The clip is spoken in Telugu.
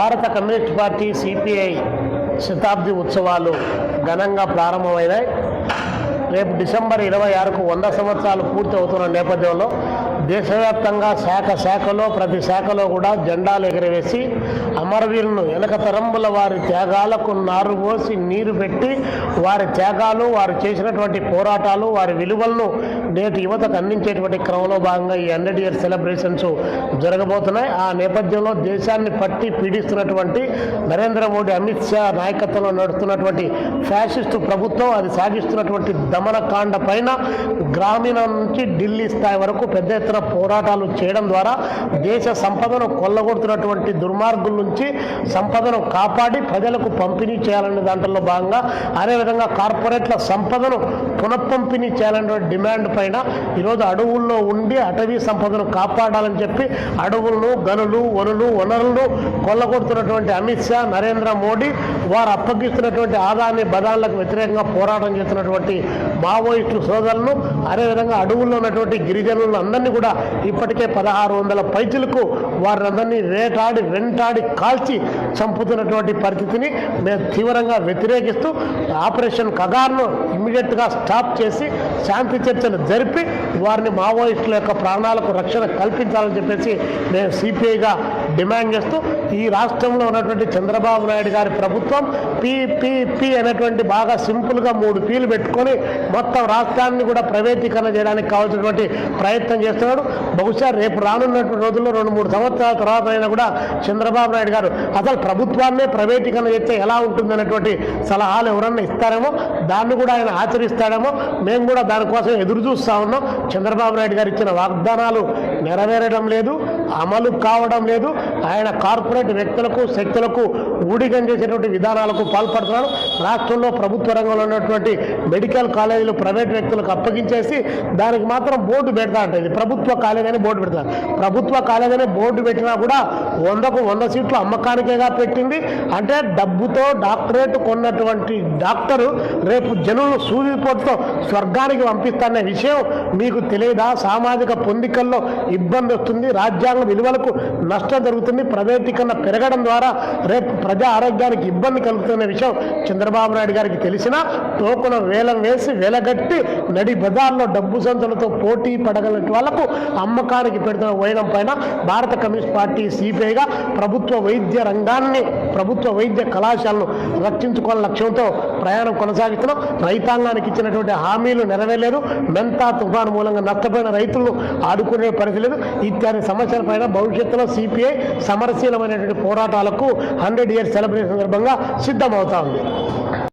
భారత కమ్యూనిస్ట్ పార్టీ సిపిఐ శతాబ్ది ఉత్సవాలు ఘనంగా ప్రారంభమైనాయి. రేపు డిసెంబర్ ఇరవై ఆరుకు వంద సంవత్సరాలు పూర్తి అవుతున్న నేపథ్యంలో దేశవ్యాప్తంగా శాఖ శాఖలో ప్రతి శాఖలో కూడా జెండాలు ఎగరవేసి అమరవీరులను వెనక తరంబుల వారి త్యాగాలకు నారు పోసి నీరు పెట్టి వారి త్యాగాలు వారు చేసినటువంటి పోరాటాలు వారి విలువలను నేటి యువతకు అందించేటువంటి క్రమంలో భాగంగా ఈ హండ్రెడ్ ఇయర్ సెలబ్రేషన్స్ జరగబోతున్నాయి. ఆ నేపథ్యంలో దేశాన్ని పట్టి పీడిస్తున్నటువంటి నరేంద్ర మోడీ అమిత్ షా నాయకత్వంలో నడుస్తున్నటువంటి ఫ్యాసిస్టు ప్రభుత్వం అది సాగిస్తున్నటువంటి దమనకాండ పైన గ్రామీణ నుంచి ఢిల్లీ స్థాయి వరకు పెద్ద ఎత్తున పోరాటాలు చేయడం ద్వారా దేశ సంపదను కొల్లగొడుతున్నటువంటి దుర్మార్గుల నుంచి సంపదను కాపాడి ప్రజలకు పంపిణీ చేయాలనే దాంట్లో భాగంగా అదేవిధంగా కార్పొరేట్ల సంపదను పునఃపంపిణీ చేయాలనే డిమాండ్ పైన ఈరోజు అడవుల్లో ఉండి అటవీ సంపదను కాపాడాలని చెప్పి అడవులను గనులు వనులు వనరులను కొల్లగొడుతున్నటువంటి అమిత్ షా నరేంద్ర మోడీ వారు అప్పగిస్తున్నటువంటి ఆదాయాన్ని బదాలకు వ్యతిరేకంగా పోరాటం చేస్తున్నటువంటి మావోయిస్టు సోదరులను అదేవిధంగా అడవుల్లో ఉన్నటువంటి గిరిజనులను అందరినీ కూడా ఇప్పటికే పదహారు వందల పైచులకు వారిని వేటాడి వెంటాడి కాల్చి చంపుతున్నటువంటి పరిస్థితిని మేము తీవ్రంగా వ్యతిరేకిస్తూ ఆపరేషన్ కగార్ను ఇమీడియట్గా స్టాప్ చేసి శాంతి చర్చలు జరిపి వారిని మావోయిస్టుల యొక్క ప్రాణాలకు రక్షణ కల్పించాలని చెప్పేసి మేము సిపిఐగా డిమాండ్ చేస్తూ ఈ రాష్ట్రంలో ఉన్నటువంటి చంద్రబాబు నాయుడు గారి ప్రభుత్వం పిపిపి అనేటువంటి బాగా సింపుల్గా మూడు పీలు పెట్టుకొని మొత్తం రాష్ట్రాన్ని కూడా ప్రైవేటీకరణ చేయడానికి కావాల్సినటువంటి ప్రయత్నం చేస్తున్నాడు. బహుశా రేపు రానున్నటువంటి రోజుల్లో రెండు మూడు సంవత్సరాల తర్వాత అయినా కూడా చంద్రబాబు నాయుడు గారు అసలు ప్రభుత్వాన్నే ప్రైవేటీకరణ చేస్తే ఎలా ఉంటుందనేటువంటి సలహాలు ఎవరన్నా ఇస్తారేమో? దాన్ని కూడా ఆయన ఆచరిస్తాడేమో? మేము కూడా దానికోసం ఎదురు చూస్తూ ఉన్నాం. చంద్రబాబు నాయుడు గారు ఇచ్చిన వాగ్దానాలు నెరవేరడం లేదు అమలు కావడం లేదు. ఆయన కార్పొరేట్ వ్యక్తులకు శక్తులకు ఊడిగం చేసేటువంటి విధానాలకు పాల్పడుతున్నారు. రాష్ట్రంలో ప్రభుత్వ రంగంలో ఉన్నటువంటి మెడికల్ కాలేజీలు ప్రైవేట్ వ్యక్తులకు అప్పగించేసి దానికి మాత్రం బోర్డు పెడతా అంటే ఇది ప్రభుత్వ కాలేజ్ అని బోర్డు పెడతారు ప్రభుత్వ కాలేజ్ అని బోర్డు పెట్టినా కూడా వందకు వంద సీట్లు అమ్మకానికేగా పెట్టింది. అంటే డబ్బుతో డాక్టరేట్ కొన్నటువంటి డాక్టరు రేపు జనులు సూదిపోటుతో స్వర్గానికి పంపిస్తారనే విషయం మీకు తెలియదా? సామాజిక పొందికల్లో ఇబ్బంది వస్తుంది. రాజ్యాంగ విలువలకు నష్టం జరుగుతుంది. ప్రైవేటీకరణ పెరగడం ద్వారా రేపు ప్రజా ఆరోగ్యానికి ఇబ్బంది కలుగుతున్న విషయం చంద్రబాబు నాయుడు గారికి తెలిసిన టోకున వేలం వేసి వెలగట్టి నడి బజార్లో డబ్బు సంచులతో పోటీ పడగల వాళ్ళకు అమ్మకానికి పెడుతున్న వైనం పైన భారత కమ్యూనిస్ట్ పార్టీ సిపిఐగా ప్రభుత్వ వైద్య రంగాన్ని ప్రభుత్వ వైద్య కళాశాలను రక్షించుకోవాలని లక్ష్యంతో ప్రయాణం కొనసాగిస్తున్నాం. రైతాంగానికి ఇచ్చినటువంటి హామీలు నెరవేరలేదు. మెంతా తుఫాను మూలంగా నష్టపోయిన రైతులను ఆదుకునే పరిస్థితి లేదు. ఇత్యాది సమస్యలపైన భవిష్యత్తులో సిపిఐ సమరశీలమైనటువంటి పోరాటాలకు హండ్రెడ్ ఇయర్స్ సెలబ్రేషన్ సందర్భంగా సిద్ధమవుతా ఉంది.